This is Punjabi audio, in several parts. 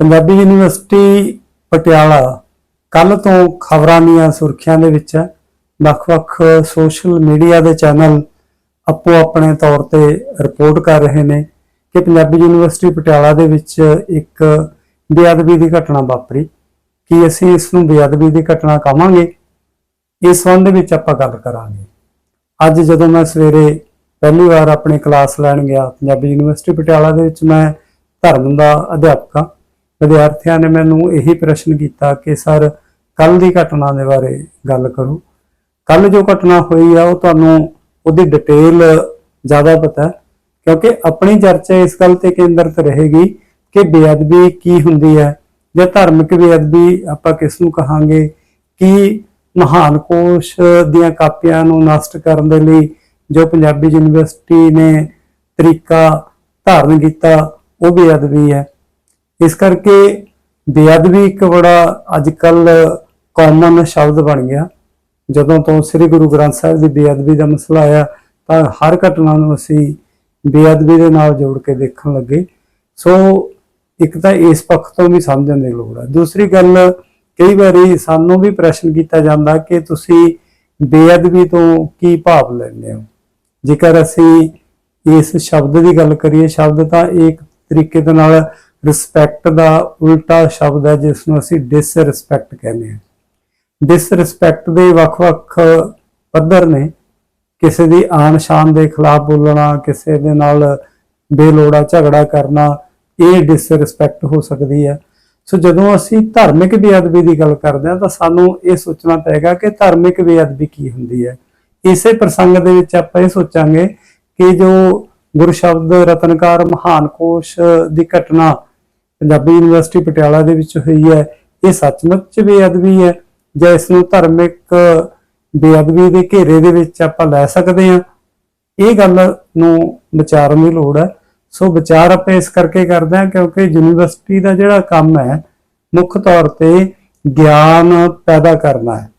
ਪੰਜਾਬੀ ਯੂਨੀਵਰਸਿਟੀ ਪਟਿਆਲਾ ਕੱਲ ਤੋਂ ਖਬਰਾਂ ਦੀਆਂ ਸੁਰਖੀਆਂ ਦੇ ਵਿੱਚ ਹੈ। ਵੱਖ-ਵੱਖ ਸੋਸ਼ਲ ਮੀਡੀਆ ਦੇ ਚੈਨਲ ਆਪੋ ਆਪਣੇ ਤੌਰ ਤੇ ਰਿਪੋਰਟ ਕਰ ਰਹੇ ਨੇ ਕਿ ਪੰਜਾਬੀ ਯੂਨੀਵਰਸਿਟੀ ਪਟਿਆਲਾ ਦੇ ਵਿੱਚ ਇੱਕ ਬੇਅਦਬੀ ਦੀ ਘਟਨਾ ਵਾਪਰੀ। ਕੀ ਅਸੀਂ ਇਸ ਨੂੰ ਬੇਅਦਬੀ ਦੀ ਘਟਨਾ ਕਹਾਂਗੇ? ਇਸ ਸੰਬੰਧ ਵਿੱਚ ਆਪਾਂ ਗੱਲ ਕਰਾਂਗੇ। ਅੱਜ ਜਦੋਂ ਮੈਂ ਸਵੇਰੇ ਪਹਿਲੀ ਵਾਰ ਆਪਣੀ ਕਲਾਸ ਲੈਣ ਗਿਆ, ਪੰਜਾਬੀ ਯੂਨੀਵਰਸਿਟੀ ਪਟਿਆਲਾ ਦੇ ਵਿੱਚ ਮੈਂ ਧਰਮ ਦਾ ਅਧਿਆਪਕ ਹਾਂ। ਵਿਦਿਆਰਥੀਆਂ ਨੇ ਮੈਨੂੰ ਇਹੀ ਪ੍ਰਸ਼ਨ ਕੀਤਾ ਕਿ ਸਰ ਕੱਲ ਦੀ ਘਟਨਾ ਦੇ ਬਾਰੇ ਗੱਲ ਕਰੋ। ਕੱਲ ਜੋ ਘਟਨਾ ਹੋਈ ਆ, ਉਹ ਤੁਹਾਨੂੰ ਉਹਦੀ ਡਿਟੇਲ ਜ਼ਿਆਦਾ ਪਤਾ ਕਿਉਂਕਿ ਆਪਣੀ ਚਰਚਾ ਇਸ ਗੱਲ ਤੇ ਕੇਂਦਰਿਤ ਰਹੇਗੀ ਕਿ ਬੇਅਦਬੀ ਕੀ ਹੁੰਦੀ ਹੈ ਜਾਂ ਧਾਰਮਿਕ ਬੇਅਦਬੀ ਆਪਾਂ ਕਿਸ ਨੂੰ ਕਹਾਂਗੇ, ਕਿ ਮਹਾਨ ਕੋਸ਼ ਦੀਆਂ ਕਾਪੀਆਂ ਨੂੰ ਨਸ਼ਟ ਕਰਨ ਦੇ ਲਈ ਜੋ ਪੰਜਾਬੀ ਯੂਨੀਵਰਸਿਟੀ ਨੇ ਤਰੀਕਾ ਧਾਰਨ ਕੀਤਾ, ਉਹ ਬੇਅਦਬੀ ਹੈ। ਇਸ ਕਰਕੇ ਬੇਅਦਬੀ ਇੱਕ ਬੜਾ ਅੱਜ ਅੱਜਕੱਲ ਕਾਮਨ ਸ਼ਬਦ ਬਣ ਗਿਆ। ਜਦੋਂ ਤੋਂ ਸ੍ਰੀ ਗੁਰੂ ਗ੍ਰੰਥ ਸਾਹਿਬ ਦੀ ਬੇਅਦਬੀ ਦਾ ਮਸਲਾ ਆਇਆ, ਤਾਂ ਹਰ ਘਟਨਾ ਨੂੰ ਅਸੀਂ ਬੇਅਦਬੀ ਦੇ ਨਾਲ ਜੋੜ ਕੇ ਦੇਖਣ ਲੱਗੇ। ਸੋ ਇੱਕ ਤਾਂ ਇਸ ਪੱਖ ਤੋਂ ਵੀ ਸਮਝਣ ਦੀ ਲੋੜ ਹੈ ਦੂਸਰੀ ਗੱਲ, ਕਈ ਵਾਰੀ ਸਾਨੂੰ ਵੀ ਪ੍ਰਸ਼ਨ ਕੀਤਾ ਜਾਂਦਾ ਕਿ ਤੁਸੀਂ ਬੇਅਦਬੀ ਤੋਂ ਕੀ ਭਾਵ ਲੈਂਦੇ ਹੋ? ਜੇਕਰ ਅਸੀਂ ਇਸ ਸ਼ਬਦ ਦੀ ਗੱਲ ਕਰੀਏ, ਸ਼ਬਦ ਤਾਂ ਇੱਕ ਤਰੀਕੇ ਦੇ ਨਾਲ ਰਿਸਪੈਕਟ ਦਾ ਉਲਟਾ ਸ਼ਬਦ ਹੈ ਜਿਸ ਨੂੰ ਅਸੀਂ ਡਿਸਰਿਸਪੈਕਟ ਕਹਿੰਦੇ ਹਾਂ। ਡਿਸਰਿਸਪੈਕਟ ਦੇ ਵੱਖ-ਵੱਖ ਪੱਧਰ ਨੇ। ਕਿਸੇ ਦੀ ਆਨ ਸ਼ਾਨ ਦੇ ਖਿਲਾਫ ਬੋਲਣਾ, ਕਿਸੇ ਦੇ ਨਾਲ ਬੇਲੋੜਾ ਝਗੜਾ ਕਰਨਾ, ਇਹ ਡਿਸਰਿਸਪੈਕਟ ਹੋ ਸਕਦੀ ਹੈ। ਸੋ ਜਦੋਂ ਅਸੀਂ ਧਾਰਮਿਕ ਬੇਅਦਬੀ ਦੀ ਗੱਲ ਕਰਦੇ ਹਾਂ, ਤਾਂ ਸਾਨੂੰ ਇਹ ਸੋਚਣਾ ਪਏਗਾ ਕਿ ਧਾਰਮਿਕ ਬੇਅਦਬੀ ਕੀ ਹੁੰਦੀ ਹੈ। ਇਸੇ ਪ੍ਰਸੰਗ ਦੇ ਵਿੱਚ ਆਪਾਂ ਇਹ ਸੋਚਾਂਗੇ ਕਿ ਜੋ ਗੁਰੂ ਸ਼ਬਦ ਰਤਨਕਾਰ ਮਹਾਨ ਕੋਸ਼ ਦੀ ਘਟਨਾ ਪੰਜਾਬੀ ਯੂਨੀਵਰਸਿਟੀ ਪਟਿਆਲਾ ਦੇ ਵਿੱਚ ਹੋਈ ਹੈ। ਇਹ ਸੱਚਮੁੱਚ ਬੇਅਦਬੀ ਹੈ ਜਾਂ ਇਸ ਨੂੰ ਧਾਰਮਿਕ ਬੇਅਦਬੀ ਦੇ ਘੇਰੇ ਦੇ ਵਿੱਚ ਆਪਾਂ ਲੈ ਸਕਦੇ ਹਾਂ? ਇਹ ਗੱਲ ਨੂੰ ਵਿਚਾਰਨ ਦੀ ਲੋੜ ਹੈ। ਸੋ ਵਿਚਾਰ ਆਪਾਂ ਇਸ ਕਰਕੇ ਕਰਦੇ ਹਾਂ ਕਿਉਂਕਿ ਯੂਨੀਵਰਸਿਟੀ ਦਾ ਜਿਹੜਾ ਕੰਮ ਹੈ, ਮੁੱਖ ਤੌਰ ਤੇ ਗਿਆਨ ਪੈਦਾ ਕਰਨਾ ਹੈ।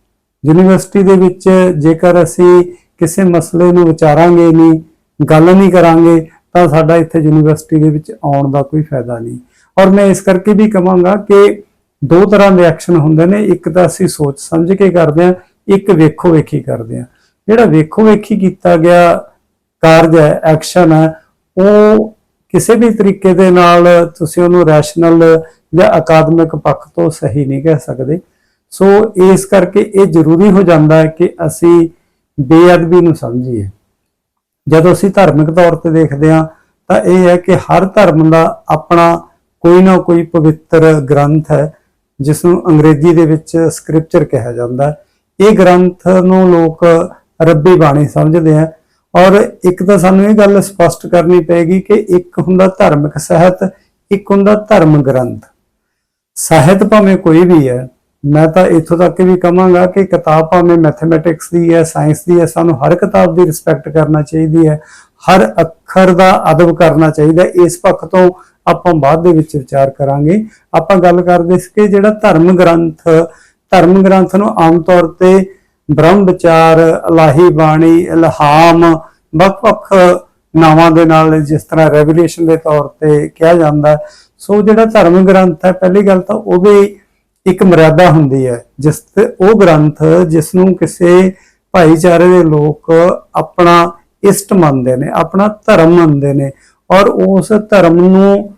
ਯੂਨੀਵਰਸਿਟੀ ਦੇ ਵਿੱਚ ਜੇਕਰ ਅਸੀਂ ਕਿਸੇ ਮਸਲੇ ਨੂੰ ਵਿਚਾਰਾਂਗੇ ਨਹੀਂ, ਗੱਲ ਨਹੀਂ ਕਰਾਂਗੇ, ਤਾਂ ਸਾਡਾ ਇੱਥੇ ਯੂਨੀਵਰਸਿਟੀ ਦੇ ਵਿੱਚ ਆਉਣ ਦਾ ਕੋਈ ਫਾਇਦਾ ਨਹੀਂ। ਔਰ ਮੈਂ ਇਸ ਕਰਕੇ ਵੀ ਕਹਾਂਗਾ ਕਿ ਦੋ ਤਰ੍ਹਾਂ ਦੇ ਐਕਸ਼ਨ ਹੁੰਦੇ ਨੇ, ਇੱਕ ਤਾਂ ਅਸੀਂ ਸੋਚ ਸਮਝ ਕੇ ਕਰਦੇ ਹਾਂ, ਇੱਕ ਵੇਖੋ ਵੇਖੀ ਕਰਦੇ ਹਾਂ। ਜਿਹੜਾ ਵੇਖੋ ਵੇਖੀ ਕੀਤਾ ਗਿਆ ਕਾਰਜ ਹੈ, ਐਕਸ਼ਨ ਹੈ, ਉਹ ਕਿਸੇ ਵੀ ਤਰੀਕੇ ਦੇ ਨਾਲ ਤੁਸੀਂ ਉਹਨੂੰ ਰੈਸ਼ਨਲ ਜਾਂ ਅਕਾਦਮਿਕ ਪੱਖ ਤੋਂ ਸਹੀ ਨਹੀਂ ਕਹਿ ਸਕਦੇ। ਸੋ ਇਸ ਕਰਕੇ ਇਹ ਜ਼ਰੂਰੀ ਹੋ ਜਾਂਦਾ ਹੈ ਕਿ ਅਸੀਂ ਬੇਅਦਬੀ ਨੂੰ ਸਮਝੀਏ। ਜਦੋਂ ਅਸੀਂ ਧਾਰਮਿਕ ਤੌਰ ਤੇ ਦੇਖਦੇ ਹਾਂ, ਤਾਂ ਇਹ ਹੈ ਕਿ ਹਰ ਧਰਮ ਦਾ ਆਪਣਾ ਕੋਈ ਨਾ ਕੋਈ ਪਵਿੱਤਰ ਗ੍ਰੰਥ ਹੈ ਜਿਸ ਨੂੰ ਅੰਗਰੇਜ਼ੀ ਦੇ ਵਿੱਚ ਸਕ੍ਰਿਪਚਰ ਕਿਹਾ ਜਾਂਦਾ ਹੈ। ਇਹ ਗ੍ਰੰਥ ਨੂੰ ਲੋਕ ਰੱਬੀ ਬਾਣੀ ਸਮਝਦੇ ਆ। ਔਰ ਇੱਕ ਤਾਂ ਸਾਨੂੰ ਇਹ ਗੱਲ ਸਪਸ਼ਟ ਕਰਨੀ ਪਏਗੀ ਕਿ ਇੱਕ ਹੁੰਦਾ ਧਾਰਮਿਕ ਸਾਹਿਤ, ਇੱਕ ਹੁੰਦਾ ਧਰਮ ਗ੍ਰੰਥ। ਸਾਹਿਤ ਭਾਵੇਂ ਕੋਈ ਵੀ ਹੈ, ਮੈਂ ਤਾਂ ਇੱਥੋਂ ਤੱਕ ਵੀ ਕਹਾਂਗਾ ਕਿ ਕਿਤਾਬ ਭਾਵੇਂ ਮੈਥਮੈਟਿਕਸ ਦੀ ਹੈ ਸਾਇੰਸ ਦੀ ਹੈ, ਸਾਨੂੰ ਹਰ ਕਿਤਾਬ ਦੀ ਰਿਸਪੈਕਟ ਕਰਨਾ ਚਾਹੀਦੀ ਹੈ। ਹਰ ਅੱਖਰ ਦਾ ਅਦਬ ਕਰਨਾ ਚਾਹੀਦਾ ਇਸ ਪੱਖ ਤੋਂ ਆਪਾਂ ਬਾਅਦ ਦੇ ਵਿੱਚ ਵਿਚਾਰ ਕਰਾਂਗੇ। ਆਪਾਂ ਗੱਲ ਕਰਦੇ ਸੀ ਕਿ ਜਿਹੜਾ ਧਰਮ ਗ੍ਰੰਥ ਧਰਮ ਗ੍ਰੰਥ ਨੂੰ ਆਮ ਤੌਰ ਤੇ ਬ੍ਰਹਮ ਵਿਚਾਰ ਇਲਾਹੀ ਬਾਣੀ ਇਲਹਾਮ, ਵੱਖ-ਵੱਖ ਨਾਵਾਂ ਦੇ ਨਾਲ ਜਿਸ ਤਰ੍ਹਾਂ ਰੈਵਿਲੇਸ਼ਨ ਦੇ ਤੌਰ ਤੇ ਕਿਹਾ ਜਾਂਦਾ ਸੋ ਜਿਹੜਾ ਧਰਮ ਗ੍ਰੰਥ ਹੈ, ਪਹਿਲੀ ਗੱਲ ਤਾਂ ਉਹਦੀ ਇੱਕ ਮਰਿਆਦਾ ਹੁੰਦੀ ਹੈ, ਜਿਸ ਤੇ ਉਹ ਗ੍ਰੰਥ ਜਿਸ ਨੂੰ ਕਿਸੇ ਭਾਈਚਾਰੇ ਦੇ ਲੋਕ ਆਪਣਾ ਇਸ਼ਟ ਮੰਨਦੇ ਨੇ, ਆਪਣਾ ਧਰਮ ਮੰਨਦੇ ਨੇ। ਔਰ ਉਸ ਧਰਮ ਨੂੰ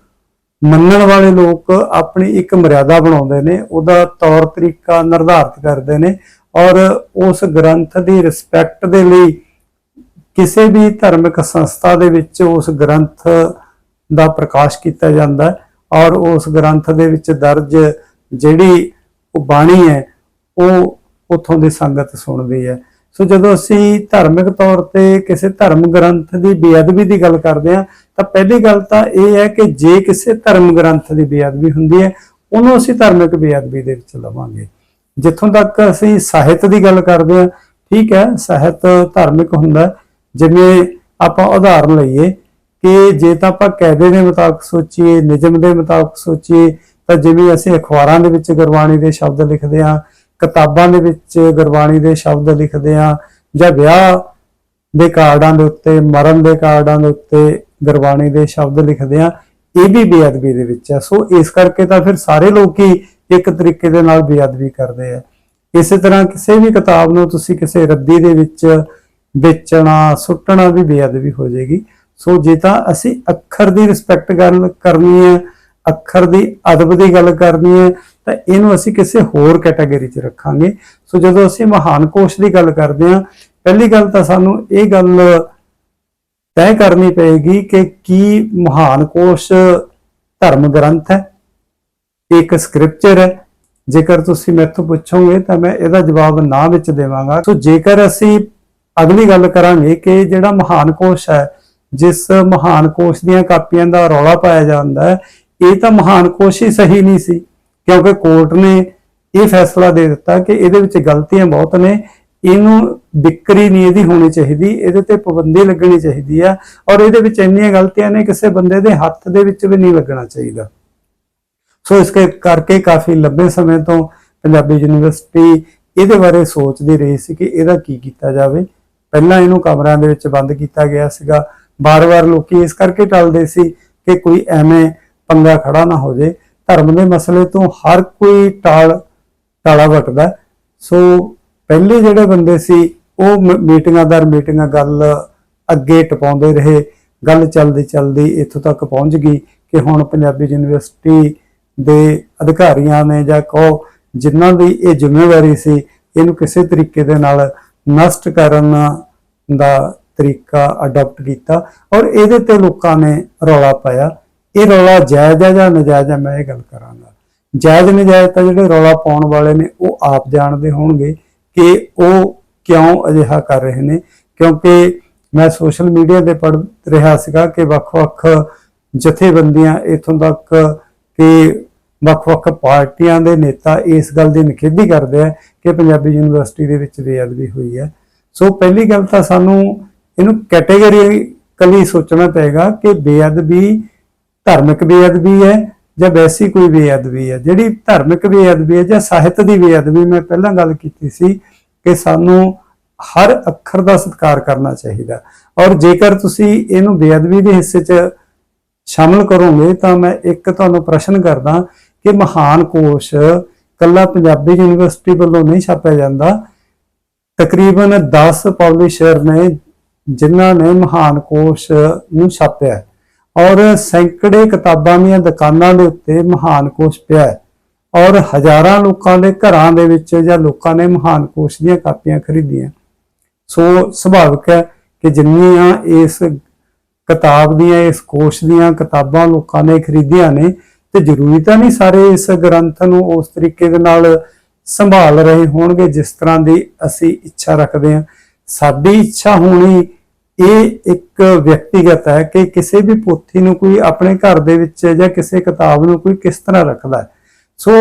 ਮੰਨਣ ਵਾਲੇ ਲੋਕ ਆਪਣੀ ਇੱਕ ਮਰਿਆਦਾ ਬਣਾਉਂਦੇ ਨੇ, ਉਹਦਾ ਤੌਰ ਤਰੀਕਾ ਨਿਰਧਾਰਤ ਕਰਦੇ ਨੇ ਔਰ ਉਸ ਗ੍ਰੰਥ ਦੀ ਰਿਸਪੈਕਟ ਦੇ ਲਈ ਕਿਸੇ ਵੀ ਧਾਰਮਿਕ ਸੰਸਥਾ ਦੇ ਵਿੱਚ ਉਸ ਗ੍ਰੰਥ ਦਾ ਪ੍ਰਕਾਸ਼ ਕੀਤਾ ਜਾਂਦਾ ਹੈ ਔਰ ਉਸ ਗ੍ਰੰਥ ਦੇ ਵਿੱਚ ਦਰਜ ਜਿਹੜੀ ਉਹ ਬਾਣੀ ਹੈ, ਉਹ ਉਥੋਂ ਦੀ ਸੰਗਤ ਸੁਣਦੀ ਹੈ। ਸੋ ਜਦੋਂ ਅਸੀਂ ਧਾਰਮਿਕ ਤੌਰ ਤੇ ਕਿਸੇ ਧਰਮ ਗ੍ਰੰਥ ਦੀ ਬੇਅਦਬੀ ਦੀ ਗੱਲ ਕਰਦੇ ਹਾਂ, ਤਾਂ ਪਹਿਲੀ ਗੱਲ ਤਾਂ ਇਹ ਹੈ ਕਿ ਜੇ ਕਿਸੇ ਧਰਮ ਗ੍ਰੰਥ ਦੀ ਬੇਅਦਬੀ ਹੁੰਦੀ ਹੈ, ਉਹਨੂੰ ਅਸੀਂ ਧਾਰਮਿਕ ਬੇਅਦਬੀ ਦੇ ਵਿੱਚ ਲਵਾਂਗੇ। ਜਿੱਥੋਂ ਤੱਕ ਅਸੀਂ ਸਾਹਿਤ ਦੀ ਗੱਲ ਕਰਦੇ ਹਾਂ, ਠੀਕ ਹੈ, ਸਾਹਿਤ ਧਾਰਮਿਕ ਹੁੰਦਾ ਜਿਵੇਂ ਆਪਾਂ ਉਦਾਹਰਨ ਲਈਏ ਕਿ ਜੇ ਤਾਂ ਆਪਾਂ ਕਾਇਦੇ ਦੇ ਮੁਤਾਬਕ ਸੋਚੀਏ, ਨਿਯਮ ਦੇ ਮੁਤਾਬਕ ਸੋਚੀਏ, ਤਾਂ ਜਿਵੇਂ ਅਸੀਂ ਅਖਬਾਰਾਂ ਦੇ ਵਿੱਚ ਗੁਰਬਾਣੀ ਦੇ ਸ਼ਬਦ ਲਿਖਦੇ ਹਾਂ ਕਿਤਾਬਾਂ ਦੇ ਵਿੱਚ ਗੁਰਬਾਣੀ ਦੇ ਸ਼ਬਦ ਲਿਖਦੇ ਹਾਂ ਜਾਂ ਵਿਆਹ ਦੇ ਕਾਰਡਾਂ ਦੇ ਉੱਤੇ, ਮਰਨ ਦੇ ਕਾਰਡਾਂ ਦੇ ਉੱਤੇ ਗੁਰਬਾਣੀ ਦੇ ਸ਼ਬਦ ਲਿਖਦੇ ਹਾਂ, ਇਹ ਵੀ ਬੇਅਦਬੀ ਦੇ ਵਿੱਚ ਹੈ। ਸੋ ਇਸ ਕਰਕੇ ਤਾਂ ਫਿਰ ਸਾਰੇ ਲੋਕ ਹੀ ਇੱਕ ਤਰੀਕੇ ਦੇ ਨਾਲ ਬੇਅਦਬੀ ਕਰਦੇ ਆ। ਇਸੇ ਤਰ੍ਹਾਂ ਕਿਸੇ ਵੀ ਕਿਤਾਬ ਨੂੰ ਤੁਸੀਂ ਕਿਸੇ ਰੱਦੀ ਦੇ ਵਿੱਚ ਵੇਚਣਾ, ਸੁੱਟਣਾ ਵੀ ਬੇਅਦਬੀ ਹੋ ਜਾਏਗੀ। ਸੋ ਜੇ ਤਾਂ ਅਸੀਂ ਅੱਖਰ ਦੀ ਰਿਸਪੈਕਟ ਕਰਨੀ ਹੈ ਅੱਖਰ ਦੀ ਅਦਬ ਦੀ ਗੱਲ ਕਰਨੀ ਹੈ, ਤਾਂ ਇਹਨੂੰ ਅਸੀਂ ਕਿਸੇ ਹੋਰ ਕੈਟਾਗਰੀ 'ਚ ਰੱਖਾਂਗੇ। ਸੋ ਜਦੋਂ ਅਸੀਂ ਮਹਾਨ ਕੋਸ਼ ਦੀ ਗੱਲ ਕਰਦੇ ਹਾਂ, ਪਹਿਲੀ ਗੱਲ ਤਾਂ ਸਾਨੂੰ ਇਹ ਗੱਲ ਤੈਅ ਕਰਨੀ ਪਏਗੀ ਕਿ ਕੀ ਮਹਾਨ ਕੋਸ਼ ਧਰਮ ਗ੍ਰੰਥ ਹੈ। ਇੱਕ ਸਕ੍ਰਿਪਚਰ ਹੈ। ਜੇਕਰ ਤੁਸੀਂ ਮੇਰੇ ਤੋਂ ਪੁੱਛੋਗੇ ਤਾਂ ਮੈਂ ਇਹਦਾ ਜਵਾਬ ਨਾ ਵਿੱਚ ਦੇਵਾਂਗਾ। ਸੋ ਜੇਕਰ ਅਸੀਂ ਅਗਲੀ ਗੱਲ ਕਰਾਂਗੇ ਕਿ ਜਿਹੜਾ ਮਹਾਨ ਕੋਸ਼ ਹੈ, ਜਿਸ ਮਹਾਨ ਕੋਸ਼ ਦੀਆਂ ਕਾਪੀਆਂ ਦਾ ਰੌਲਾ ਪਾਇਆ ਜਾਂਦਾ ਹੈ ਇਹ ਤਾਂ ਮਹਾਨ ਕੋਸ਼ਿਸ਼ ਸਹੀ ਨਹੀਂ ਸੀ, ਕਿਉਂਕਿ ਕੋਰਟ ਨੇ ਇਹ ਫੈਸਲਾ ਦੇ ਦਿੱਤਾ ਕਿ ਇਹਦੇ ਵਿੱਚ ਗਲਤੀਆਂ ਬਹੁਤ ਨੇ, ਇਹਨੂੰ ਵਿਕਰੀ ਨਹੀਂ ਇਹਦੀ ਹੋਣੀ ਚਾਹੀਦੀ, ਇਹਦੇ ਤੇ ਪਾਬੰਦੀ ਲੱਗਣੀ ਚਾਹੀਦੀ ਆ, ਔਰ ਇਹਦੇ ਵਿੱਚ ਇੰਨੀਆਂ ਗਲਤੀਆਂ ਨੇ ਕਿਸੇ ਬੰਦੇ ਦੇ ਹੱਥ ਦੇ ਵਿੱਚ ਵੀ ਨਹੀਂ ਲੱਗਣਾ ਚਾਹੀਦਾ। ਸੋ ਇਸ ਕਰਕੇ ਕਾਫੀ ਲੰਬੇ ਸਮੇਂ ਤੋਂ ਪੰਜਾਬੀ ਯੂਨੀਵਰਸਿਟੀ ਇਹਦੇ ਬਾਰੇ ਸੋਚਦੀ ਰਹੀ ਸੀ ਕਿ ਇਹਦਾ ਕੀ ਕੀਤਾ ਜਾਵੇ। ਪਹਿਲਾਂ ਇਹਨੂੰ ਕਮਰਿਆਂ ਦੇ ਵਿੱਚ ਬੰਦ ਕੀਤਾ ਗਿਆ ਸੀਗਾ। ਬਾਰ-ਬਾਰ ਲੋਕੀ ਇਸ ਕਰਕੇ ਟਲਦੇ ਸੀ ਕਿ ਕੋਈ ਐਵੇਂ ਪੰਗਾ ਖੜਾ ਨਾ ਹੋ ਜੇ ਧਰਮ ਦੇ ਮਸਲੇ ਤੋਂ ਹਰ ਕੋਈ ਟਾਲ ਟਾਲਾ ਵੱਟਦਾ ਸੋ ਪਹਿਲੇ ਜਿਹੜੇ ਬੰਦੇ ਸੀ, ਉਹ ਮ- ਮੀਟਿੰਗਾਂ ਦਰ ਮੀਟਿੰਗਾਂ ਗੱਲ ਅੱਗੇ ਟਪਾਉਂਦੇ ਰਹੇ। ਗੱਲ ਚੱਲਦੀ ਚੱਲਦੀ ਇੱਥੋਂ ਤੱਕ ਪਹੁੰਚ ਗਈ ਕਿ ਹੁਣ ਪੰਜਾਬੀ ਯੂਨੀਵਰਸਿਟੀ ਦੇ ਅਧਿਕਾਰੀਆਂ ਨੇ ਜਾਂ ਕਹੋ ਜਿਨ੍ਹਾਂ ਦੀ ਇਹ ਜ਼ਿੰਮੇਵਾਰੀ ਸੀ, ਇਹਨੂੰ ਕਿਸੇ ਤਰੀਕੇ ਦੇ ਨਾਲ ਨਸ਼ਟ ਕਰਨ ਦਾ ਤਰੀਕਾ ਅਡਾਪਟ ਕੀਤਾ ਔਰ ਇਹਦੇ ਤੇ ਲੋਕਾਂ ਨੇ ਰੌਲਾ ਪਾਇਆ। ਇਹ ਰੌਲਾ ਜਾਇਜ਼ ਹੈ ਜਾਂ ਨਜਾਇਜ਼ ਹੈ? ਮੈਂ ਇਹ ਗੱਲ ਕਰਾਂਗਾ। ਜਾਇਜ਼ ਨਜਾਇਜ਼ ਤਾਂ ਜਿਹੜੇ ਰੌਲਾ ਪਾਉਣ ਵਾਲੇ ਨੇ, ਉਹ ਆਪ ਜਾਣਦੇ ਹੋਣਗੇ ਕਿ ਉਹ ਕਿਉਂ ਅਜਿਹਾ ਕਰ ਰਹੇ ਨੇ। ਕਿਉਂਕਿ ਮੈਂ ਸੋਸ਼ਲ ਮੀਡੀਆ ਤੇ ਪੜ੍ਹ ਰਿਹਾ ਸੀਗਾ ਕਿ ਵੱਖ-ਵੱਖ ਜਥੇਬੰਦੀਆਂ ਇਥੋਂ ਤੱਕ ਕਿ ਵੱਖ-ਵੱਖ ਪਾਰਟੀਆਂ ਦੇ ਨੇਤਾ ਇਸ ਗੱਲ ਦੀ ਨਿਖੇਧੀ ਕਰਦੇ ਆ ਕਿ ਪੰਜਾਬੀ ਯੂਨੀਵਰਸਿਟੀ ਦੇ ਵਿੱਚ ਬੇਅਦਬੀ ਹੋਈ ਹੈ। ਸੋ ਪਹਿਲੀ ਗੱਲ ਤਾਂ ਸਾਨੂੰ ਇਹਨੂੰ ਕੈਟੇਗਰੀ ਕਲੀ ਸੋਚਣਾ ਪਏਗਾ ਕਿ ਬੇਅਦਬੀ ਧਾਰਮਿਕ ਬੇਅਦਬੀ ਹੈ ਜਾਂ ਵੈਸੀ ਕੋਈ ਬੇਅਦਬੀ ਹੈ? ਜਿਹੜੀ ਧਾਰਮਿਕ ਬੇਅਦਬੀ ਹੈ ਜਾਂ ਸਾਹਿਤ ਦੀ ਬੇਅਦਬੀ, ਮੈਂ ਪਹਿਲਾਂ ਗੱਲ ਕੀਤੀ ਸੀ ਕਿ ਸਾਨੂੰ ਹਰ ਅੱਖਰ ਦਾ ਸਤਿਕਾਰ ਕਰਨਾ ਚਾਹੀਦਾ। ਔਰ ਜੇਕਰ ਤੁਸੀਂ ਇਹਨੂੰ ਬੇਅਦਬੀ ਦੇ ਹਿੱਸੇ 'ਚ ਸ਼ਾਮਲ ਕਰੋਗੇ, ਤਾਂ ਮੈਂ ਇੱਕ ਤੁਹਾਨੂੰ ਪ੍ਰਸ਼ਨ ਕਰਦਾ ਕਿ ਮਹਾਨ ਕੋਸ਼ ਕੱਲਾ ਪੰਜਾਬੀ ਯੂਨੀਵਰਸਿਟੀ ਵੱਲੋਂ ਨਹੀਂ ਛਾਪਿਆ ਜਾਂਦਾ। ਤਕਰੀਬਨ 10 ਪਬਲਿਸ਼ਰ ਨੇ ਜਿਨ੍ਹਾਂ ਨੇ ਮਹਾਨ ਕੋਸ਼ ਨੂੰ ਛਾਪਿਆ ਔਰ ਸੈਂਕੜੇ ਕਿਤਾਬਾਂ ਦੀਆਂ ਦੁਕਾਨਾਂ ਦੇ ਉੱਤੇ ਮਹਾਨ ਕੋਸ਼ ਪਿਆ ਹੈ। ਔਰ ਹਜ਼ਾਰਾਂ ਲੋਕਾਂ ਦੇ ਘਰਾਂ ਦੇ ਵਿੱਚ ਜਾਂ ਲੋਕਾਂ ਨੇ ਮਹਾਨ ਕੋਸ਼ ਦੀਆਂ ਕਾਪੀਆਂ ਖਰੀਦੀਆਂ। ਸੋ ਸੁਭਾਵਿਕ ਹੈ ਕਿ ਜਿੰਨੀਆਂ ਇਸ ਕਿਤਾਬ ਦੀਆਂ, ਇਸ ਕੋਸ਼ ਦੀਆਂ ਕਿਤਾਬਾਂ ਲੋਕਾਂ ਨੇ ਖਰੀਦੀਆਂ ਨੇ ਤੇ ਜ਼ਰੂਰੀ ਤਾਂ ਨਹੀਂ ਸਾਰੇ ਇਸ ਗ੍ਰੰਥ ਨੂੰ ਉਸ ਤਰੀਕੇ ਦੇ ਨਾਲ ਸੰਭਾਲ ਰਹੇ ਹੋਣਗੇ ਜਿਸ ਤਰ੍ਹਾਂ ਦੀ ਅਸੀਂ ਇੱਛਾ ਰੱਖਦੇ ਹਾਂ। ਸਾਡੀ ਇੱਛਾ ਹੋਣੀ ਇਹ ਇੱਕ ਵਿਅਕਤੀਗਤ ਹੈ ਕਿ ਕਿਸੇ ਵੀ ਪੋਥੀ ਨੂੰ ਕੋਈ ਆਪਣੇ ਘਰ ਦੇ ਵਿੱਚ ਜਾਂ ਕਿਸੇ ਕਿਤਾਬ ਨੂੰ ਕੋਈ ਕਿਸ ਤਰ੍ਹਾਂ ਰੱਖਦਾ ਹੈ। ਸੋ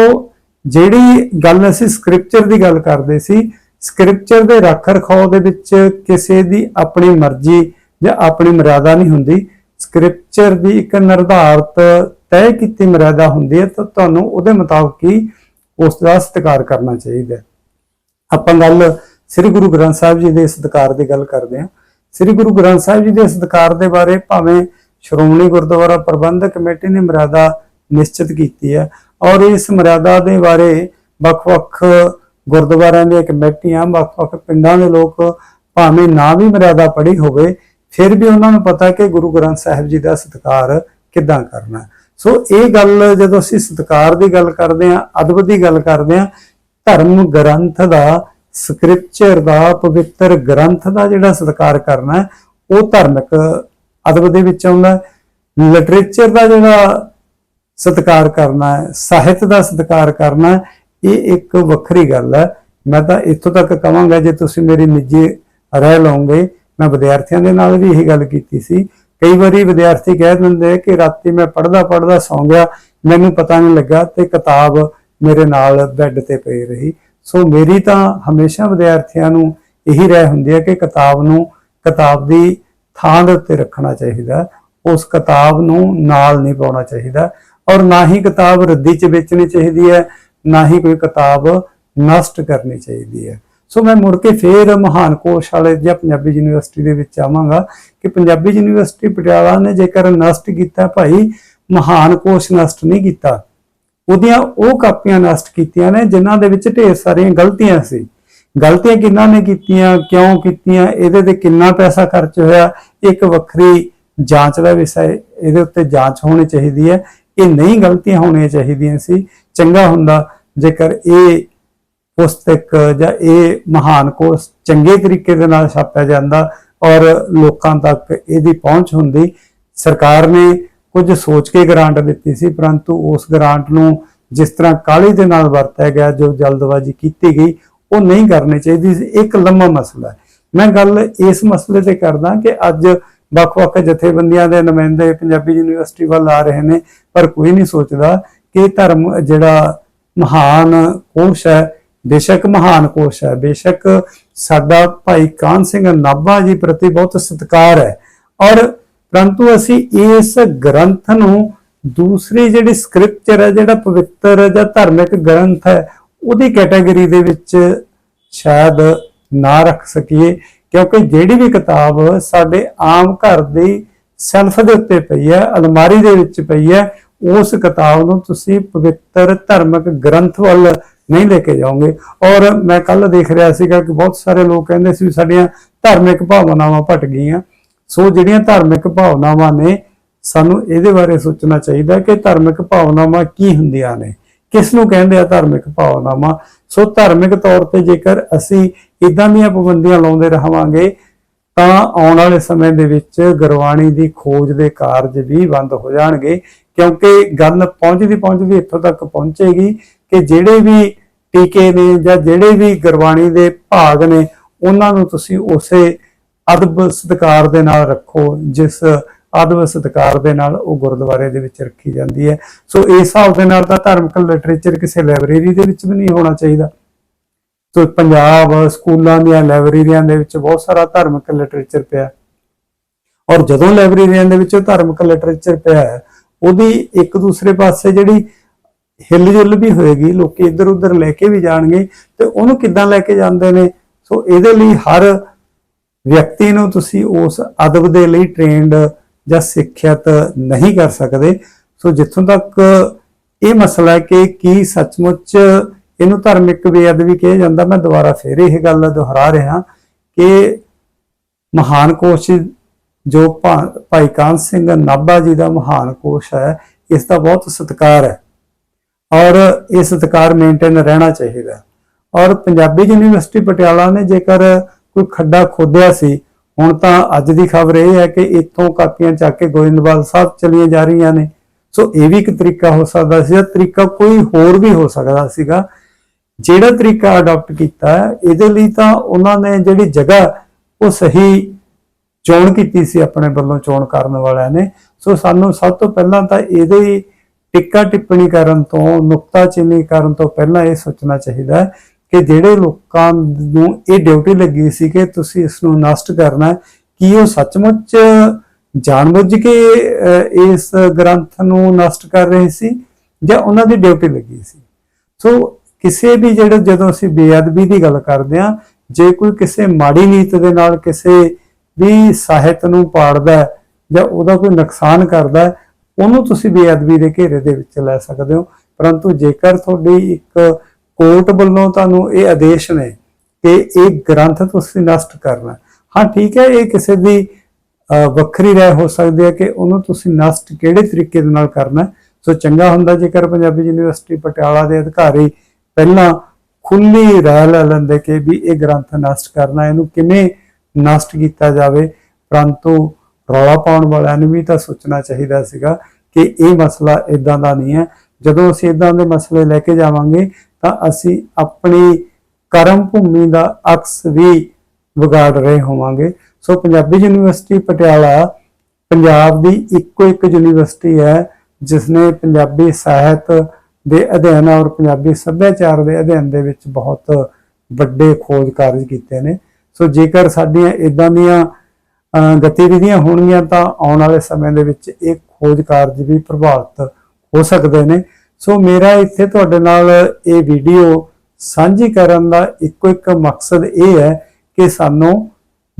ਜਿਹੜੀ ਗੱਲ ਅਸੀਂ ਸਕ੍ਰਿਪਚਰ ਦੀ ਗੱਲ ਕਰਦੇ ਸੀ ਸਕ੍ਰਿਪਚਰ ਦੇ ਰੱਖ ਰਖਾਓ ਦੇ ਵਿੱਚ ਕਿਸੇ ਦੀ ਆਪਣੀ ਮਰਜ਼ੀ ਜਾਂ ਆਪਣੀ ਮਰਿਆਦਾ ਨਹੀਂ ਹੁੰਦੀ। ਸਕ੍ਰਿਪਚਰ ਦੀ ਇੱਕ ਨਿਰਧਾਰਤ ਤੈਅ ਕੀਤੀ ਮਰਿਆਦਾ ਹੁੰਦੀ ਹੈ ਤਾਂ ਤੁਹਾਨੂੰ ਉਹਦੇ ਮੁਤਾਬਕ ਹੀ ਉਸ ਦਾ ਸਤਿਕਾਰ ਕਰਨਾ ਚਾਹੀਦਾ ਆਪਾਂ ਗੱਲ ਸ੍ਰੀ ਗੁਰੂ ਗ੍ਰੰਥ ਸਾਹਿਬ ਜੀ ਦੇ ਸਤਿਕਾਰ ਦੀ ਗੱਲ ਕਰਦੇ ਹਾਂ। ਸ੍ਰੀ ਗੁਰੂ ਗ੍ਰੰਥ ਸਾਹਿਬ ਜੀ ਦੇ ਸਤਿਕਾਰ ਦੇ ਬਾਰੇ ਭਾਵੇਂ ਸ਼੍ਰੋਮਣੀ ਗੁਰਦੁਆਰਾ ਪ੍ਰਬੰਧਕ ਕਮੇਟੀ ਨੇ ਮਰਿਆਦਾ ਨਿਸ਼ਚਿਤ ਕੀਤੀ ਹੈ ਔਰ ਇਸ ਮਰਿਆਦਾ ਦੇ ਬਾਰੇ ਵੱਖ-ਵੱਖ ਗੁਰਦੁਆਰਿਆਂ ਦੀਆਂ ਕਮੇਟੀਆਂ, ਵੱਖ-ਵੱਖ ਪਿੰਡਾਂ ਦੇ ਲੋਕ ਭਾਵੇਂ ਨਾ ਵੀ ਮਰਿਆਦਾ ਪੜ੍ਹੀ ਹੋਵੇ, ਫਿਰ ਵੀ ਉਹਨਾਂ ਨੂੰ ਪਤਾ ਕਿ ਗੁਰੂ ਗ੍ਰੰਥ ਸਾਹਿਬ ਜੀ ਦਾ ਸਤਿਕਾਰ ਕਿੱਦਾਂ ਕਰਨਾ ਸੋ ਇਹ ਗੱਲ ਜਦੋਂ ਅਸੀਂ ਸਤਿਕਾਰ ਦੀ ਗੱਲ ਕਰਦੇ ਹਾਂ, ਅਦਬ ਦੀ ਗੱਲ ਕਰਦੇ ਹਾਂ, ਧਰਮ ਗ੍ਰੰਥ ਦਾ ਸਕ੍ਰਿਪਚਰ ਦਾ, ਪਵਿੱਤਰ ਗ੍ਰੰਥ ਦਾ ਜਿਹੜਾ ਸਤਿਕਾਰ ਕਰਨਾ ਉਹ ਧਾਰਮਿਕ ਅਦਬ ਦੇ ਵਿੱਚ ਆਉਂਦਾ ਲਿਟਰੇਚਰ ਦਾ ਜਿਹੜਾ ਸਤਿਕਾਰ ਕਰਨਾ ਹੈ, ਸਾਹਿਤ ਦਾ ਸਤਿਕਾਰ ਕਰਨਾ ਇਹ ਇੱਕ ਵੱਖਰੀ ਗੱਲ ਹੈ। ਮੈਂ ਤਾਂ ਇੱਥੋਂ ਤੱਕ ਕਹਾਂਗਾ, ਜੇ ਤੁਸੀਂ ਮੇਰੀ ਨਿੱਜੀ ਰਹਿ ਲਓਗੇ, ਮੈਂ ਵਿਦਿਆਰਥੀਆਂ ਦੇ ਨਾਲ ਵੀ ਇਹੀ ਗੱਲ ਕੀਤੀ ਸੀ। ਕਈ ਵਾਰੀ ਵਿਦਿਆਰਥੀ ਕਹਿ ਦਿੰਦੇ ਕਿ ਰਾਤੀ ਮੈਂ ਪੜਦਾ ਪੜਦਾ ਸੌਂ ਗਿਆ, ਮੈਨੂੰ ਪਤਾ ਨਹੀਂ ਲੱਗਾ ਤੇ ਕਿਤਾਬ ਮੇਰੇ ਨਾਲ ਬੈੱਡ ਤੇ ਪਈ ਰਹੀ। ਸੋ ਮੇਰੀ ਤਾਂ ਹਮੇਸ਼ਾ ਵਿਦਿਆਰਥੀਆਂ ਨੂੰ ਇਹੀ ਰਹਿ ਹੁੰਦੀ ਹੈ ਕਿ ਕਿਤਾਬ ਨੂੰ ਕਿਤਾਬ ਦੀ ਥਾਂ ਦੇ ਉੱਤੇ ਰੱਖਣਾ ਚਾਹੀਦਾ ਉਸ ਕਿਤਾਬ ਨੂੰ ਨਾਲ ਨਹੀਂ ਪਾਉਣਾ ਚਾਹੀਦਾ ਔਰ ਨਾ ਹੀ ਕਿਤਾਬ ਰੱਦੀ 'ਚ ਵੇਚਣੀ ਚਾਹੀਦੀ ਹੈ, ਨਾ ਹੀ ਕੋਈ ਕਿਤਾਬ ਨਸ਼ਟ ਕਰਨੀ ਚਾਹੀਦੀ ਹੈ। ਸੋ ਮੈਂ ਮੁੜ ਕੇ ਫੇਰ ਮਹਾਨ ਕੋਸ਼ ਵਾਲੇ ਜਾਂ ਪੰਜਾਬੀ ਯੂਨੀਵਰਸਿਟੀ ਦੇ ਵਿੱਚ ਆਵਾਂਗਾ ਕਿ ਪੰਜਾਬੀ ਯੂਨੀਵਰਸਿਟੀ ਪਟਿਆਲਾ ਨੇ ਜੇਕਰ ਨਸ਼ਟ ਕੀਤਾ ਭਾਈ, ਮਹਾਨ ਕੋਸ਼ ਨਸ਼ਟ ਨਹੀਂ ਕੀਤਾ ਉਹਦੀਆਂ ਉਹ ਕਾਪੀਆਂ ਨਸ਼ਟ ਕੀਤੀਆਂ ਨੇ, ਜਿਨ੍ਹਾਂ ਦੇ ਵਿੱਚ ਢੇਰ ਸਾਰੀਆਂ ਗਲਤੀਆਂ ਸੀ। ਗਲਤੀਆਂ ਕਿਹਨਾਂ ਨੇ ਕੀਤੀਆਂ, ਕਿਉਂ ਕੀਤੀਆਂ, ਇਹਦੇ ਤੇ ਕਿੰਨਾ ਪੈਸਾ ਖਰਚ ਹੋਇਆ, ਇੱਕ ਵੱਖਰੀ ਜਾਂਚ ਦਾ ਵਿਸ਼ਾ ਹੈ ਇਹਦੇ ਉੱਤੇ ਜਾਂਚ ਹੋਣੀ ਚਾਹੀਦੀ ਹੈ। ਇਹ ਨਹੀਂ ਗਲਤੀਆਂ ਹੋਣੀਆਂ ਚਾਹੀਦੀਆਂ ਸੀ। ਚੰਗਾ ਹੁੰਦਾ ਜੇਕਰ ਇਹ ਪੁਸਤਕ ਜਾਂ ਇਹ ਮਹਾਨ ਕੋਸ਼ ਚੰਗੇ ਤਰੀਕੇ ਦੇ ਨਾਲ ਛਾਪਿਆ ਜਾਂਦਾ ਔਰ ਲੋਕਾਂ ਤੱਕ ਇਹਦੀ ਪਹੁੰਚ ਹੁੰਦੀ। ਸਰਕਾਰ ਨੇ ਕੁਝ ਸੋਚ ਕੇ ਗ੍ਰਾਂਟ ਦਿੱਤੀ ਸੀ, ਪਰੰਤੂ ਉਸ ਗ੍ਰਾਂਟ ਨੂੰ ਜਿਸ ਤਰ੍ਹਾਂ ਕਾਹਲੀ ਦੇ ਨਾਲ ਵਰਤਿਆ ਗਿਆ, ਜੋ ਜਲਦਬਾਜ਼ੀ ਕੀਤੀ ਗਈ, ਉਹ ਨਹੀਂ ਕਰਨੀ ਚਾਹੀਦੀ ਸੀ। ਇੱਕ ਲੰਮਾ ਮਸਲਾ ਹੈ। ਮੈਂ ਗੱਲ ਇਸ ਮਸਲੇ ਤੇ ਕਰਦਾ ਕਿ ਅੱਜ ਵੱਖ-ਵੱਖ ਜਥੇਬੰਦੀਆਂ ਦੇ ਨੁਮਾਇੰਦੇ ਪੰਜਾਬੀ ਯੂਨੀਵਰਸਿਟੀ ਵੱਲ ਆ ਰਹੇ ਨੇ, ਪਰ ਕੋਈ ਨਹੀਂ ਸੋਚਦਾ ਕਿ ਧਰਮ ਜਿਹੜਾ ਮਹਾਨ ਕੋਸ਼ ਹੈ, ਬੇਸ਼ੱਕ ਮਹਾਨ ਕੋਸ਼ ਹੈ, ਬੇਸ਼ੱਕ ਸਾਡਾ ਭਾਈ ਕਾਨ ਸਿੰਘ ਨਾਭਾ ਜੀ ਪ੍ਰਤੀ ਬਹੁਤ ਸਤਿਕਾਰ ਹੈ। ਔਰ ਪਰੰਤੂ ਅਸੀਂ ਇਸ ਗ੍ਰੰਥ ਨੂੰ ਦੂਸਰੀ ਜਿਹੜੀ ਸਕ੍ਰਿਪਚਰ ਹੈ, ਜਿਹੜਾ ਪਵਿੱਤਰ ਜਾਂ ਧਾਰਮਿਕ ਗ੍ਰੰਥ ਹੈ, ਉਹਦੀ ਕੈਟਾਗਰੀ ਦੇ ਵਿੱਚ ਸ਼ਾਇਦ ਨਾ ਰੱਖ ਸਕੀਏ, ਕਿਉਂਕਿ ਜਿਹੜੀ ਵੀ ਕਿਤਾਬ ਸਾਡੇ ਆਮ ਘਰ ਦੀ ਸੈਲਫ ਦੇ ਉੱਤੇ ਪਈ ਹੈ, ਅਲਮਾਰੀ ਦੇ ਵਿੱਚ ਪਈ ਹੈ, ਉਸ ਕਿਤਾਬ ਨੂੰ ਤੁਸੀਂ ਪਵਿੱਤਰ ਧਾਰਮਿਕ ਗ੍ਰੰਥ ਵੱਲ ਨਹੀਂ ਲੈ ਕੇ ਜਾਓਗੇ। ਔਰ ਮੈਂ ਕੱਲ ਦੇਖ ਰਿਹਾ ਸੀਗਾ ਕਿ ਬਹੁਤ ਸਾਰੇ ਲੋਕ ਕਹਿੰਦੇ ਸੀ ਵੀ ਸਾਡੀਆਂ ਧਾਰਮਿਕ ਭਾਵਨਾਵਾਂ ਭਟ ਗਈਆਂ। ਸੋ ਜਿਹੜੀਆਂ ਧਾਰਮਿਕ ਭਾਵਨਾਵਾਂ ਨੇ, ਸਾਨੂੰ ਇਹਦੇ ਬਾਰੇ ਸੋਚਣਾ ਚਾਹੀਦਾ ਕਿ ਧਾਰਮਿਕ ਭਾਵਨਾਵਾਂ ਕੀ ਹੁੰਦੀਆਂ ਨੇ। ਕਿਸ ਨੂੰ ਕਹਿੰਦੇ ਆ ਧਾਰਮਿਕ ਭਾਵਨਾਵਾਂ? ਸੋ ਧਾਰਮਿਕ ਤੌਰ ਤੇ ਜੇਕਰ ਅਸੀਂ ਇਦਾਂ ਦੀਆਂ ਪਾਬੰਦੀਆਂ ਲਾਉਂਦੇ ਰਹਾਂਗੇ, ਤਾਂ ਆਉਣ ਵਾਲੇ ਸਮੇਂ ਦੇ ਵਿੱਚ ਗੁਰਬਾਣੀ ਦੀ ਖੋਜ ਦੇ ਕਾਰਜ ਵੀ ਬੰਦ ਹੋ ਜਾਣਗੇ, ਕਿਉਂਕਿ ਗੱਲ ਪਹੁੰਚਦੀ ਪਹੁੰਚਦੀ ਇੱਥੋਂ ਤੱਕ ਪਹੁੰਚੇਗੀ ਕਿ ਜਿਹੜੇ ਵੀ ਟੀਕੇ ਨੇ ਜਾਂ ਜਿਹੜੇ ਵੀ ਗੁਰਬਾਣੀ ਦੇ ਭਾਗ ਨੇ, ਉਹਨਾਂ ਨੂੰ ਤੁਸੀਂ ਉਸੇ ਅਦਬ ਸਤਿਕਾਰ ਦੇ ਨਾਲ ਰੱਖੋ ਜਿਸ ਅਦਬ ਸਤਿਕਾਰ ਦੇ ਨਾਲ ਉਹ ਗੁਰਦੁਆਰੇ ਦੇ ਵਿੱਚ ਰੱਖੀ ਜਾਂਦੀ ਹੈ। ਸੋ ਇਸ ਹਿਸਾਬ ਦੇ ਨਾਲ ਤਾਂ ਧਾਰਮਿਕ ਲਿਟਰੇਚਰ ਕਿਸੇ ਲਾਇਬ੍ਰੇਰੀ ਦੇ ਵਿੱਚ ਵੀ ਨਹੀਂ ਹੋਣਾ ਚਾਹੀਦਾ। ਸੋ ਪੰਜਾਬ ਸਕੂਲਾਂ ਦੀਆਂ ਲਾਇਬ੍ਰੇਰੀਆਂ ਦੇ ਵਿੱਚ ਬਹੁਤ ਸਾਰਾ ਧਾਰਮਿਕ ਲਿਟਰੇਚਰ ਪਿਆ। ਔਰ ਜਦੋਂ ਲਾਇਬ੍ਰੇਰੀਆਂ ਦੇ ਵਿੱਚ ਧਾਰਮਿਕ ਲਿਟਰੇਚਰ ਪਿਆ ਹੈ, ਉਹਦੀ ਇੱਕ ਦੂਸਰੇ ਪਾਸੇ ਜਿਹੜੀ ਹਿੱਲ-ਜੁਲ ਵੀ ਹੋਏਗੀ ਲੋਕੀ ਇੱਧਰ ਉੱਧਰ ਲੈ ਕੇ ਵੀ ਜਾਣਗੇ ਤੇ ਉਹਨੂੰ ਕਿੱਦਾਂ ਲੈ ਕੇ ਜਾਂਦੇ ਨੇ? ਸੋ ਇਹਦੇ ਲਈ ਹਰ ਵਿਅਕਤੀ ਨੂੰ ਤੁਸੀਂ ਉਸ ਅਦਬ ਦੇ ਲਈ ਟ੍ਰੇਨਡ ਜਾਂ ਸਿੱਖਿਅਤ ਨਹੀਂ ਕਰ ਸਕਦੇ। ਸੋ ਜਿੱਥੋਂ ਤੱਕ ਇਹ ਮਸਲਾ ਹੈ ਕਿ ਕੀ ਸੱਚਮੁੱਚ ਇਹਨੂੰ ਧਾਰਮਿਕ ਬੇਅਦਬੀ ਕਿਹਾ ਜਾਂਦਾ, ਮੈਂ ਦੁਬਾਰਾ ਫੇਰ ਇਹ ਗੱਲ ਦੁਹਰਾ ਰਿਹਾ ਕਿ ਮਹਾਨ ਕੋਸ਼ ਜੋ ਭਾ- ਭਾਈ ਕਾਨ ਸਿੰਘ ਨਾਭਾ ਜੀ ਦਾ ਮਹਾਨ ਕੋਸ਼ ਹੈ, ਇਸ ਦਾ ਬਹੁਤ ਸਤਿਕਾਰ ਹੈ ਔਰ ਇਹ ਸਤਿਕਾਰ ਮੇਨਟੇਨ ਰਹਿਣਾ ਚਾਹੀਦਾ। ਔਰ ਪੰਜਾਬੀ ਯੂਨੀਵਰਸਿਟੀ ਪਟਿਆਲਾ ਨੇ ਜੇਕਰ ਕੋਈ ਖੱਡਾ ਖੋਦਿਆ ਸੀ, ਹੁਣ ਤਾਂ ਅੱਜ ਦੀ ਖਬਰ ਇਹ ਹੈ ਕਿ ਇੱਥੋਂ ਕਾਪੀਆਂ ਚੱਕ ਕੇ ਗੋਇੰਦਵਾਲ ਸਾਹਿਬ ਚਲੀਆਂ ਜਾ ਰਹੀਆਂ ਨੇ। ਸੋ ਇਹ ਵੀ ਇੱਕ ਤਰੀਕਾ ਹੋ ਸਕਦਾ ਸੀ ਜਾਂ ਤਰੀਕਾ ਕੋਈ ਹੋਰ ਵੀ ਹੋ ਸਕਦਾ ਸੀਗਾ। ਜਿਹੜਾ ਤਰੀਕਾ ਅਡਾਪਟ ਕੀਤਾ ਇਹਦੇ ਲਈ ਤਾਂ ਉਹਨਾਂ ਨੇ ਜਿਹੜੀ ਜਗ੍ਹਾ ਉਹ ਸਹੀ ਚੋਣ ਕੀਤੀ ਸੀ ਆਪਣੇ ਵੱਲੋਂ ਚੋਣ ਕਰਨ ਵਾਲਿਆਂ ਨੇ। ਸੋ ਸਾਨੂੰ ਸਭ ਤੋਂ ਪਹਿਲਾਂ ਤਾਂ ਇਹਦੇ ਟਿੱਕਾ ਟਿੱਪਣੀ ਕਰਨ ਤੋਂ, ਨੁਕਤਾਚੀਨੀ ਕਰਨ ਤੋਂ ਪਹਿਲਾਂ ਇਹ ਸੋਚਣਾ ਚਾਹੀਦਾ ਹੈ ਕਿ ਜਿਹੜੇ ਲੋਕਾਂ ਨੂੰ ਇਹ ਡਿਊਟੀ ਲੱਗੀ ਸੀ ਕਿ ਤੁਸੀਂ ਇਸ ਨੂੰ ਨਸ਼ਟ ਕਰਨਾ ਕੀ ਉਹ ਸੱਚਮੁੱਚ ਜਾਣਬੁੱਝ ਕੇ ਇਸ ਗ੍ਰੰਥ ਨੂੰ ਨਸ਼ਟ ਕਰ ਰਹੇ ਸੀ ਜਾਂ ਉਹਨਾਂ ਦੀ ਡਿਊਟੀ ਲੱਗੀ ਸੀ? ਸੋ ਕਿਸੇ ਵੀ ਜਿਹੜੇ ਜਦੋਂ ਅਸੀਂ ਬੇਅਦਬੀ ਦੀ ਗੱਲ ਕਰਦੇ ਹਾਂ, ਜੇ ਕੋਈ ਕਿਸੇ ਮਾੜੀ ਨੀਤ ਦੇ ਨਾਲ ਕਿਸੇ ਵੀ ਸਾਹਿਤ ਨੂੰ ਪਾੜਦਾ ਜਾਂ ਉਹਦਾ ਕੋਈ ਨੁਕਸਾਨ ਕਰਦਾ ਉਹਨੂੰ ਤੁਸੀਂ ਬੇਅਦਬੀ ਦੇ ਘੇਰੇ ਦੇ ਵਿੱਚ ਲੈ ਸਕਦੇ ਹੋ। ਪਰੰਤੂ ਜੇਕਰ ਤੁਹਾਡੀ ਇੱਕ ਕੋਰਟ ਵੱਲੋਂ ਤੁਹਾਨੂੰ ਇਹ ਆਦੇਸ਼ ਨੇ ਕਿ ਇਹ ਗ੍ਰੰਥ ਤੁਸੀਂ ਨਸ਼ਟ ਕਰਨਾ। ਹਾਂ, ਠੀਕ ਹੈ, ਇਹ ਕਿਸੇ ਦੀ ਵੱਖਰੀ ਰਾਏ ਹੋ ਸਕਦੀ ਹੈ ਕਿ ਉਹਨੂੰ ਤੁਸੀਂ ਨਸ਼ਟ ਕਿਹੜੇ ਤਰੀਕੇ ਦੇ ਨਾਲ ਕਰਨਾ। ਸੋ ਚੰਗਾ ਹੁੰਦਾ ਜੇਕਰ ਪੰਜਾਬੀ ਯੂਨੀਵਰਸਿਟੀ ਪਟਿਆਲਾ ਦੇ ਅਧਿਕਾਰੀ ਪਹਿਲਾਂ ਖੁੱਲੀ ਰਾਏ ਲੈ ਲੈਂਦੇ ਕਿ ਵੀ ਇਹ ਗ੍ਰੰਥ ਨਸ਼ਟ ਕਰਨਾ, ਇਹਨੂੰ ਕਿਵੇਂ ਨਸ਼ਟ ਕੀਤਾ ਜਾਵੇ। ਪਰੰਤੂ ਰੌਲਾ ਪਾਉਣ ਵਾਲਿਆਂ ਨੂੰ ਵੀ ਤਾਂ ਸੋਚਣਾ ਚਾਹੀਦਾ ਸੀਗਾ ਕਿ ਇਹ ਮਸਲਾ ਇਦਾਂ ਦਾ ਨਹੀਂ ਹੈ। ਜਦੋਂ ਅਸੀਂ ਇਦਾਂ ਦੇ ਮਸਲੇ ਲੈ ਕੇ ਜਾਵਾਂਗੇ ਤਾਂ ਅਸੀਂ ਆਪਣੀ ਕਰਮ ਭੂਮੀ ਦਾ ਅਕਸ ਵੀ ਵਿਗਾੜ ਰਹੇ ਹੋਵਾਂਗੇ। ਸੋ ਪੰਜਾਬੀ ਯੂਨੀਵਰਸਿਟੀ ਪਟਿਆਲਾ ਪੰਜਾਬ ਦੀ ਇੱਕੋ ਇੱਕ ਯੂਨੀਵਰਸਿਟੀ ਹੈ ਜਿਸ ਨੇ ਪੰਜਾਬੀ ਸਾਹਿਤ ਦੇ ਅਧਿਐਨ ਔਰ ਪੰਜਾਬੀ ਸੱਭਿਆਚਾਰ ਦੇ ਅਧਿਐਨ ਦੇ ਵਿੱਚ ਬਹੁਤ ਵੱਡੇ ਖੋਜ ਕਾਰਜ ਕੀਤੇ ਨੇ। ਸੋ ਜੇਕਰ ਸਾਡੀਆਂ ਇਦਾਂ ਦੀਆਂ ਗਤੀਵਿਧੀਆਂ ਹੋਣਗੀਆਂ ਤਾਂ ਆਉਣ ਵਾਲੇ ਸਮੇਂ ਦੇ ਵਿੱਚ ਇਹ ਖੋਜ ਕਾਰਜ ਵੀ ਪ੍ਰਭਾਵਿਤ ਹੋ ਸਕਦੇ ਨੇ। ਸੋ ਮੇਰਾ ਇੱਥੇ ਤੁਹਾਡੇ ਨਾਲ ਇਹ ਵੀਡੀਓ ਸਾਂਝੀ ਕਰਨ ਦਾ ਇੱਕੋ ਇੱਕ ਮਕਸਦ ਇਹ ਹੈ ਕਿ ਸਾਨੂੰ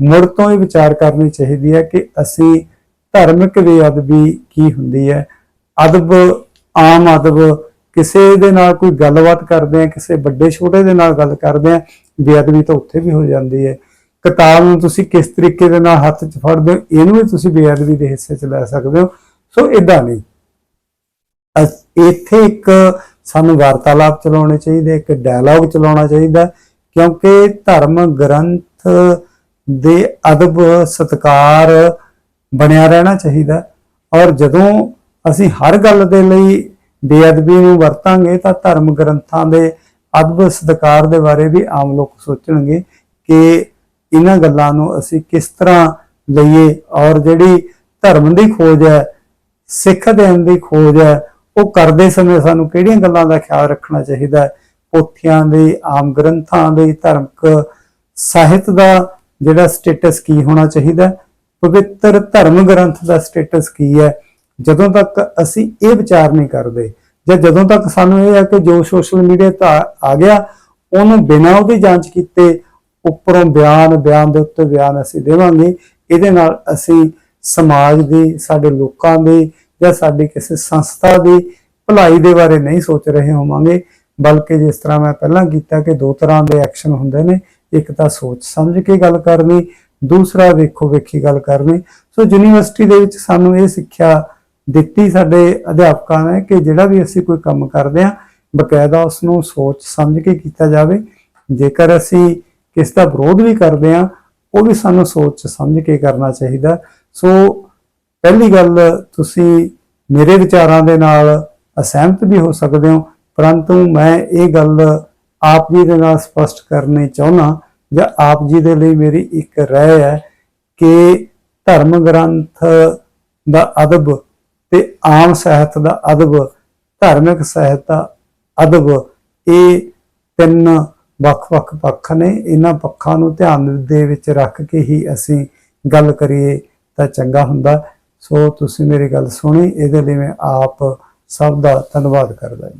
ਮੁੜ ਤੋਂ ਹੀ ਵਿਚਾਰ ਕਰਨੀ ਚਾਹੀਦੀ ਹੈ ਕਿ ਅਸੀਂ ਧਾਰਮਿਕ ਬੇਅਦਬੀ ਕੀ ਹੁੰਦੀ ਹੈ। ਅਦਬ, ਆਮ ਅਦਬ, ਕਿਸੇ ਦੇ ਨਾਲ ਕੋਈ ਗੱਲਬਾਤ ਕਰਦੇ ਆ ਕਿਸੇ ਵੱਡੇ ਛੋਟੇ ਦੇ ਨਾਲ ਗੱਲ ਕਰਦੇ ਆ ਬੇਅਦਬੀ ਤਾਂ ਉੱਥੇ ਵੀ ਹੋ ਜਾਂਦੀ ਹੈ। ਕਿਤਾਬ ਨੂੰ ਤੁਸੀਂ ਕਿਸ ਤਰੀਕੇ ਦੇ ਨਾਲ ਹੱਥ 'ਚ ਫੜਦੇ ਹੋ, ਇਹਨੂੰ ਵੀ ਤੁਸੀਂ ਬੇਅਦਬੀ ਦੇ ਹਿੱਸੇ 'ਚ ਲੈ ਸਕਦੇ ਹੋ। ਸੋ ਇਦਾਂ ਨਹੀਂ। ਅਸ- ਇੱਥੇ ਇੱਕ ਸਾਨੂੰ ਵਾਰਤਾਲਾਪ ਚਲਾਉਣੇ ਚਾਹੀਦੇ, ਇੱਕ ਡਾਇਲੌਗ ਚਲਾਉਣਾ ਚਾਹੀਦਾ, ਕਿਉਂਕਿ ਧਰਮ ਗ੍ਰੰਥ ਦੇ ਅਦਬ ਸਤਕਾਰ ਬਣਿਆ ਰਹਿਣਾ ਚਾਹੀਦਾ। ਔਰ ਜਦੋਂ ਅਸੀਂ ਹਰ ਗੱਲ ਦੇ ਲਈ ਬੇਅਦਬੀ ਨੂੰ ਵਰਤਾਂਗੇ, ਤਾਂ ਧਰਮ ਗ੍ਰੰਥਾਂ ਦੇ ਅਦਬ ਸਤਕਾਰ ਦੇ ਬਾਰੇ ਵੀ ਆਮ ਲੋਕ ਸੋਚਣਗੇ ਕਿ ਇਹਨਾਂ ਗੱਲਾਂ ਨੂੰ ਅਸੀਂ ਕਿਸ ਤਰ੍ਹਾਂ ਲਈਏ। ਔਰ ਜਿਹੜੀ ਧਰਮ ਦੀ ਖੋਜ ਹੈ, ਸਿੱਖ ਦੇਣ ਦੀ ਖੋਜ ਹੈ ਉਹ ਕਰਦੇ ਸਮੇਂ ਸਾਨੂੰ ਕਿਹੜੀਆਂ ਗੱਲਾਂ ਦਾ ਖਿਆਲ ਰੱਖਣਾ ਚਾਹੀਦਾ ਹੈ? ਪੋਥੀਆਂ ਦੇ, ਆਮ ਗ੍ਰੰਥਾਂ ਦੇ, ਧਾਰਮਿਕ ਸਾਹਿਤ ਦਾ ਜਿਹੜਾ ਸਟੇਟਸ ਕੀ ਹੋਣਾ ਚਾਹੀਦਾ ਪਵਿੱਤਰ ਧਰਮ ਗ੍ਰੰਥ ਦਾ ਸਟੇਟਸ ਕੀ ਹੈ? ਜਦੋਂ ਤੱਕ ਅਸੀਂ ਇਹ ਵਿਚਾਰ ਨਹੀਂ ਕਰਦੇ, ਜਾਂ ਜਦੋਂ ਤੱਕ ਸਾਨੂੰ ਇਹ ਹੈ ਕਿ ਜੋ ਸੋਸ਼ਲ ਮੀਡੀਆ ਤੇ ਆ- ਗਿਆ, ਉਹਨੂੰ ਬਿਨਾਂ ਉਹਦੀ ਜਾਂਚ ਕੀਤੇ ਉੱਪਰੋਂ ਬਿਆਨ ਬਿਆਨ ਦੇ ਉੱਤੇ ਬਿਆਨ ਅਸੀਂ ਦੇਵਾਂਗੇ, ਇਹਦੇ ਨਾਲ ਅਸੀਂ ਸਮਾਜ ਦੇ, ਸਾਡੇ ਲੋਕਾਂ ਦੇ ਜਾਂ ਸਾਡੀ ਕਿਸੇ ਸੰਸਥਾ ਦੀ ਭਲਾਈ ਦੇ ਬਾਰੇ ਨਹੀਂ ਸੋਚ ਰਹੇ ਹੋਵਾਂਗੇ, ਬਲਕਿ ਜਿਸ ਤਰ੍ਹਾਂ ਮੈਂ ਪਹਿਲਾਂ ਕੀਤਾ ਕਿ ਦੋ ਤਰ੍ਹਾਂ ਦੇ ਐਕਸ਼ਨ ਹੁੰਦੇ ਨੇ, ਇੱਕ ਤਾਂ ਸੋਚ ਸਮਝ ਕੇ ਗੱਲ ਕਰਨੀ, ਦੂਸਰਾ ਵੇਖੋ ਵੇਖੀ ਗੱਲ ਕਰਨੀ। ਸੋ ਯੂਨੀਵਰਸਿਟੀ ਦੇ ਵਿੱਚ ਸਾਨੂੰ ਇਹ ਸਿੱਖਿਆ ਦਿੱਤੀ ਸਾਡੇ ਅਧਿਆਪਕਾਂ ਨੇ ਕਿ ਜਿਹੜਾ ਵੀ ਅਸੀਂ ਕੋਈ ਕੰਮ ਕਰਦੇ ਹਾਂ, ਬਕਾਇਦਾ ਉਸ ਨੂੰ ਸੋਚ ਸਮਝ ਕੇ ਕੀਤਾ ਜਾਵੇ। ਜੇਕਰ ਅਸੀਂ ਕਿਸ ਦਾ ਵਿਰੋਧ ਵੀ ਕਰਦੇ ਹਾਂ, ਉਹ ਵੀ ਸਾਨੂੰ ਸੋਚ ਸਮਝ ਕੇ ਕਰਨਾ ਚਾਹੀਦਾ। ਸੋ ਪਹਿਲੀ ਗੱਲ, ਤੁਸੀਂ ਮੇਰੇ ਵਿਚਾਰਾਂ ਦੇ ਨਾਲ ਅਸਹਿਮਤ ਵੀ ਹੋ ਸਕਦੇ ਹੋ, ਪਰੰਤੂ ਮੈਂ ਇਹ ਗੱਲ ਆਪ ਜੀ ਦੇ ਨਾਲ ਸਪਸ਼ਟ ਕਰਨੀ ਚਾਹੁੰਦਾ ਜਾਂ ਆਪ ਜੀ ਦੇ ਲਈ ਮੇਰੀ ਇੱਕ ਰਾਏ ਹੈ ਕਿ ਧਰਮ ਗ੍ਰੰਥ ਦਾ ਅਦਬ ਤੇ ਆਮ ਸਾਹਿਤ ਦਾ ਅਦਬ, ਧਾਰਮਿਕ ਸਾਹਿਤ ਦਾ ਅਦਬ, ਇਹ ਤਿੰਨ ਵੱਖ-ਵੱਖ ਪੱਖ ਨੇ। ਇਹਨਾਂ ਪੱਖਾਂ ਨੂੰ ਧਿਆਨ ਦੇ ਵਿੱਚ ਰੱਖ ਕੇ ਹੀ ਅਸੀਂ ਗੱਲ ਕਰੀਏ ਤਾਂ ਚੰਗਾ ਹੁੰਦਾ। ਸੋ ਤੁਸੀਂ ਮੇਰੀ ਗੱਲ ਸੁਣੀ ਇਹਦੇ ਲਈ ਮੈਂ ਆਪ ਸਭ ਦਾ ਧੰਨਵਾਦ ਕਰਦਾ ਹਾਂ